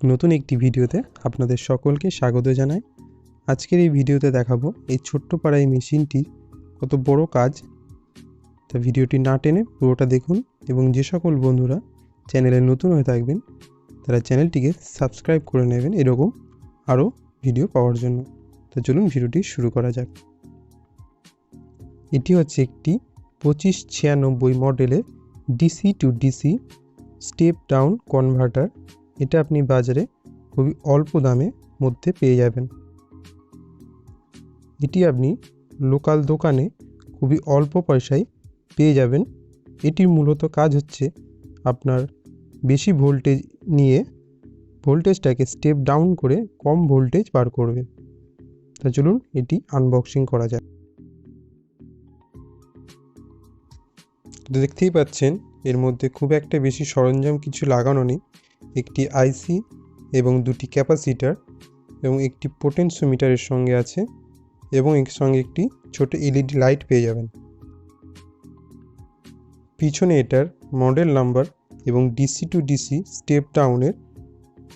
নতুন একটি ভিডিওতে আপনাদের সকলকে স্বাগত জানাই। আজকের এই ভিডিওতে দেখাবো এই ছোট্ট পাড়া এই মেশিনটির কত বড় কাজ। তা ভিডিওটি না টেনে পুরোটা দেখুন এবং যে সকল বন্ধুরা চ্যানেলে নতুন হয়ে থাকবেন, তারা চ্যানেলটিকে সাবস্ক্রাইব করে নেবেন এরকম আরও ভিডিও পাওয়ার জন্য। তো চলুন ভিডিওটি শুরু করা যাক। এটি হচ্ছে একটি পঁচিশ ছিয়ানব্বই মডেলের DC to DC step down converter. এটা আপনি বাজারে খুবই অল্প দামে মধ্যে পেয়ে যাবেন। এটি আপনি লোকাল দোকানে খুবই অল্প পয়সায় পেয়ে যাবেন। এটির মূলত কাজ হচ্ছে আপনার বেশি ভোল্টেজ নিয়ে ভোল্টেজটাকে স্টেপ ডাউন করে কম ভোল্টেজ বার করবে। তা চলুন এটি আনবক্সিং করা যাক। দেখতেই পাচ্ছেন, এর মধ্যে খুব একটা বেশি সরঞ্জাম কিছু লাগানো নেই। একটি আইসি এবং দুটি ক্যাপাসিটার এবং একটি পোটেনশিওমিটারের সঙ্গে আছে এবং এর সঙ্গে একটি ছোট এলইডি লাইট পেয়ে যাবেন। পিছনে এটার মডেল নাম্বার এবং ডিসি টু ডিসি স্টেপ ডাউনের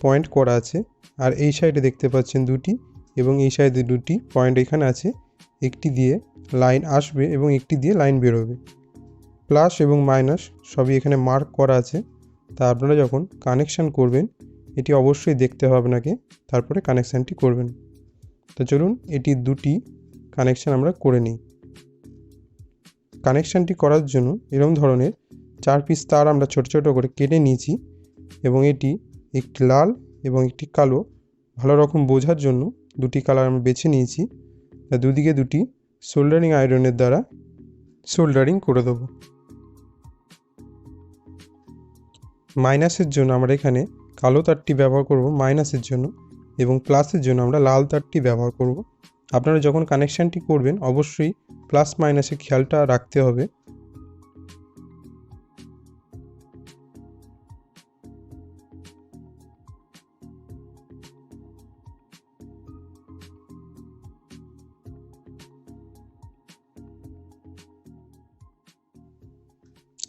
পয়েন্ট করা আছে আর এই সাইডে দেখতে পাচ্ছেন দুটি এবং এই সাইডে দুটি পয়েন্ট এখানে আছে। একটি দিয়ে লাইন আসবে এবং একটি দিয়ে লাইন বেরোবে। প্লাস এবং মাইনাস সবই এখানে মার্ক করা আছে। তা আপনারা যখন কানেকশান করবেন, এটি অবশ্যই দেখতে হবে আপনাকে, তারপরে কানেকশানটি করবেন। তো চলুন এটি দুটি কানেকশান আমরা করে নিই। কানেকশানটি করার জন্য এরকম ধরনের চার পিস তার আমরা ছোট ছোট করে কেটে নিয়েছি এবং এটি একটি লাল এবং একটি কালো, ভালো রকম বোঝার জন্য দুটি কালার আমরা বেছে নিয়েছি। দুদিকে দুটি সোল্ডারিং আয়রনের দ্বারা সোল্ডারিং করে দেবো। মাইনাসের জন্য আমরা এখানে কালো তারটি ব্যবহার করব মাইনাসের জন্য এবং প্লাসের জন্য আমরা লাল তারটি ব্যবহার করব। আপনারা যখন কানেকশানটি করবেন, অবশ্যই প্লাস মাইনাসের খেয়ালটা রাখতে হবে।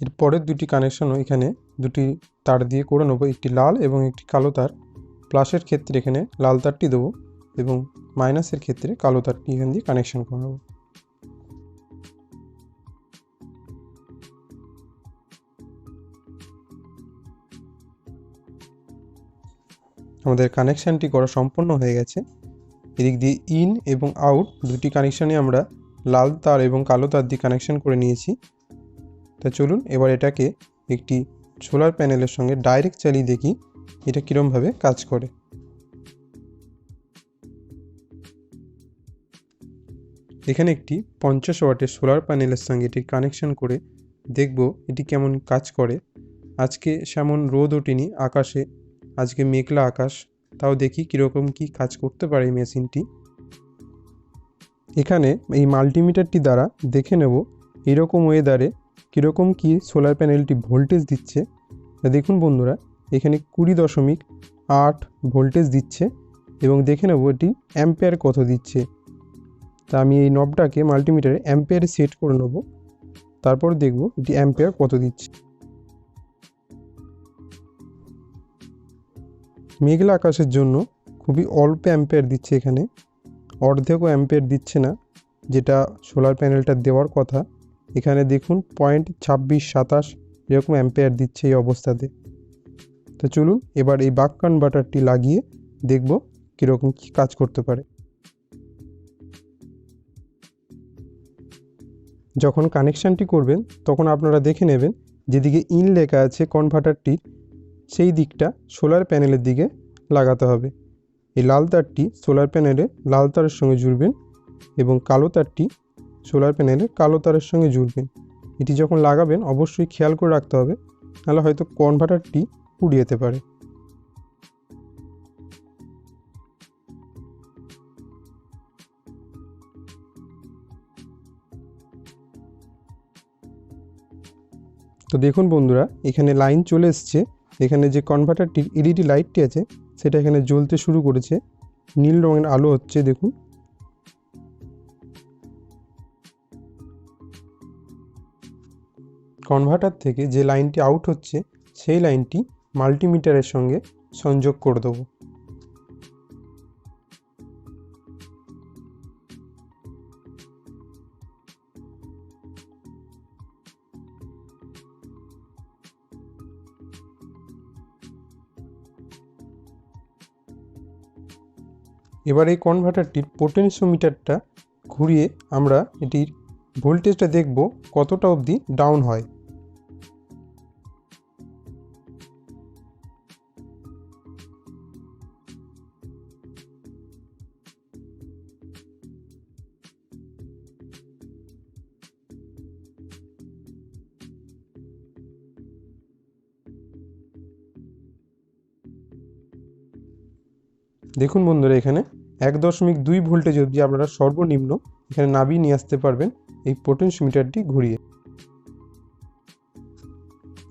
এর পরের দুটি কানেকশনও এখানে, দুটি তার দিয়ে করে নেব, একটি লাল এবং একটি কালো তার। প্লাসের ক্ষেত্রে এখানে লাল তারটি দেবো এবং মাইনাসের ক্ষেত্রে কালো তারটি এখান দিয়ে কানেকশন করে নেব। আমাদের কানেকশানটি করা সম্পূর্ণ হয়ে গেছে। এদিক দিয়ে ইন এবং আউট, দুটি কানেকশানে আমরা লাল তার এবং কালো তার দিয়ে কানেকশন করে নিয়েছি। তা চলুন এবার এটাকে একটি সোলার প্যানেলের সঙ্গে ডাইরেক্ট চালিয়ে দেখি এটা কীরমভাবে কাজ করে। এখানে একটি পঞ্চাশ ওয়াটের সোলার প্যানেলের সঙ্গে এটি কানেকশন করে দেখব এটি কেমন কাজ করে। আজকে সেমন রোদ ওঠেনি আকাশে, আজকে মেঘলা আকাশ, তাও দেখি কীরকম কি কাজ করতে পারে এই মেশিনটি। এখানে এই মাল্টিমিটারটি দ্বারা দেখে নেব এরকম ওয়েদারে কীরকম কি সোলার প্যানেলটি ভোল্টেজ দিচ্ছে? দেখুন বন্ধুরা, এখানে কুড়ি দশমিক আট ভোল্টেজ দিচ্ছে এবং দেখে নেব এটি অ্যাম্পেয়ার কত দিচ্ছে। তা আমি এই নবটাকে মাল্টিমিটারে অ্যাম্পেয়ারে সেট করে নেব, তারপর দেখব এটি অ্যাম্পেয়ার কত দিচ্ছে। মেঘলা আকাশের জন্য খুবই অল্প অ্যাম্পেয়ার দিচ্ছে এখানে, অর্ধেকও অ্যাম্পেয়ার দিচ্ছে না, যেটা সোলার প্যানেলটা দেওয়ার কথা। এখানে দেখুন পয়েন্ট ছাব্বিশ, সাতাশ এরকম অ্যাম্পেয়ার দিচ্ছে এই অবস্থাতে। তো চলুন, এবার এই বাক কনভার্টারটি লাগিয়ে দেখব কীরকম কী কাজ করতে পারে। যখন কানেকশানটি করবেন, তখন আপনারা দেখে নেবেন, যেদিকে ইন লেখা আছে কনভার্টারটির সেই দিকটা সোলার প্যানেলের দিকে লাগাতে হবে। এই লাল তারটি সোলার প্যানেলে লাল তারের সঙ্গে জুড়বেন এবং কালো তারটি সোলার প্যানেলে কালো তারের সঙ্গে জুড়বেন। এটি যখন লাগাবেন, অবশ্যই খেয়াল করে রাখতে হবে, নাহলে হয়তো কনভার্টারটি পুড়ে যেতে পারে। তো দেখুন বন্ধুরা, এখানে লাইন চলে এসছে। এখানে যে কনভার্টারটির এলইডি লাইটটি আছে, সেটা এখানে জ্বলতে শুরু করেছে। নীল রঙের আলো হচ্ছে, দেখুন। কনভার্টার থেকে যে লাইনটি আউট হচ্ছে, সেই লাইনটি মাল্টিমিটারের সঙ্গে সংযোগ করে দেবো। এবার এই কনভার্টারটির পোটেনশিওমিটারটা ঘুরিয়ে আমরা এটির ভোল্টেজটা দেখব কতটা অবধি ডাউন হয়। দেখুন বন্ধুরা এখানে এক দশমিক দুই ভোল্টেজ অবধি আপনারা সর্বনিম্ন এখানে নাবিয়ে নিয়ে আসতে পারবেন। এই পোটেনশিওমিটারটি ঘুরিয়ে।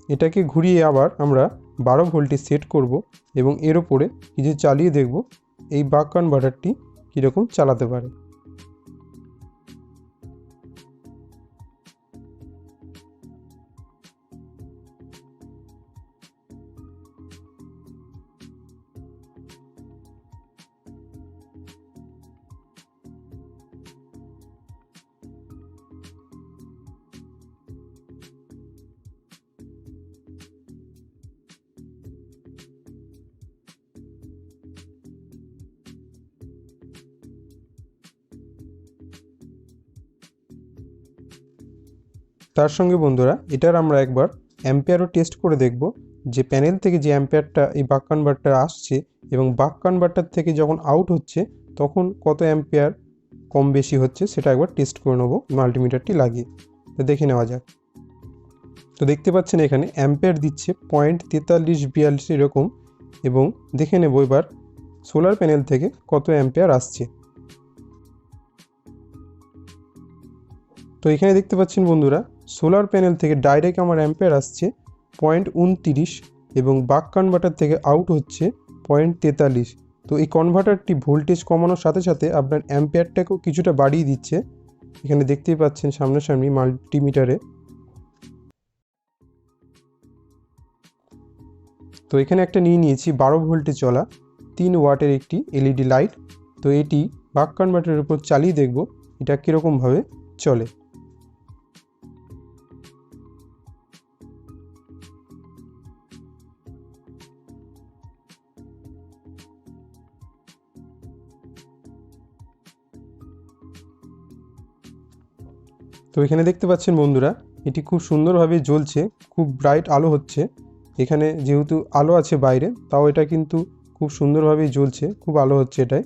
এটাকে ঘুরিয়ে আবার আমরা বারো ভোল্টে সেট করব এবং এর ওপরে কিছু চালিয়ে দেখব, এই বাক কনভার্টারটি কীরকম চালাতে পারে। তার সঙ্গে বন্ধুরা, এটার আমরা একবার অ্যাম্পেয়ারও টেস্ট করে দেখব যে প্যানেল থেকে যে অ্যাম্পেয়ারটা এই বাক কনভার্টার আসছে এবং বাক কনভার্টার থেকে যখন আউট হচ্ছে, তখন কত অ্যাম্পেয়ার কম বেশি হচ্ছে সেটা একবার টেস্ট করে নেব মাল্টিমিটারটি লাগিয়ে। তো দেখে নেওয়া যাক। তো দেখতে পাচ্ছেন এখানে অ্যাম্পেয়ার দিচ্ছে পয়েন্ট তেতাল্লিশ বিয়াল্লিশ এরকম এবং দেখে নেব এবার সোলার প্যানেল থেকে কত অ্যাম্পেয়ার আসছে। তো এখানে দেখতে পাচ্ছেন বন্ধুরা সোলার প্যানেল থেকে ডাইরেক্ট আমার অ্যাম্পেয়ার আসছে পয়েন্ট উনতিরিশ এবং বাক কনভার্টার থেকে আউট হচ্ছে পয়েন্ট তেতাল্লিশ। তো এই কনভার্টারটি ভোল্টেজ কমানোর সাথে সাথে আপনার অ্যাম্পেয়ারটাকেও কিছুটা বাড়িয়ে দিচ্ছে। এখানে দেখতেই পাচ্ছেন সামনাসামনি মাল্টিমিটারে তো এখানে একটা নিয়ে নিয়েছি বারো ভোল্টে চলা, তিন ওয়াটের একটি এলইডি লাইট তো এটি বাক কনভার্টারের উপর চালিয়ে দেখব এটা কীরকমভাবে চলে। তো এখানে দেখতে পাচ্ছেন বন্ধুরা, এটি খুব সুন্দরভাবে জ্বলছে, খুব ব্রাইট আলো হচ্ছে। এখানে যেহেতু আলো আছে বাইরে, তাও এটা কিন্তু খুব সুন্দরভাবেই জ্বলছে, খুব আলো হচ্ছে এটায়।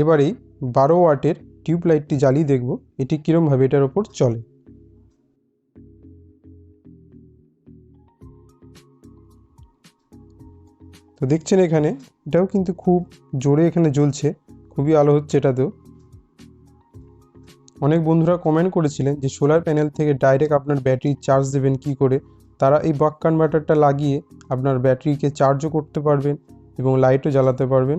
এবারেই বারো ওয়াটের টিউব লাইটটি জ্বালিয়ে দেখব, এটি কীরমভাবে এটার ওপর চলে। তো দেখছেন এখানে, এটাও কিন্তু খুব জোরে এখানে জ্বলছে, খুবই আলো হচ্ছে এটাতেও। অনেক বন্ধুরা কমেন্ট করেছিলেন যে সোলার প্যানেল থেকে ডাইরেক্ট আপনার ব্যাটারি চার্জ দেবেন কি করে? তারা এই বাক কনভার্টারটা লাগিয়ে আপনার ব্যাটারিকে চার্জও করতে পারবেন এবং লাইটও জ্বালাতে পারবেন।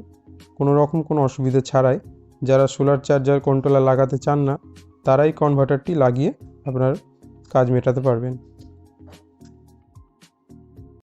কোনো রকম কোনো অসুবিধা ছাড়াই যারা সোলার চার্জার কন্ট্রোলার লাগাতে চান না, তারাই কনভার্টারটি লাগিয়ে আপনার কাজ মেটাতে পারবেন।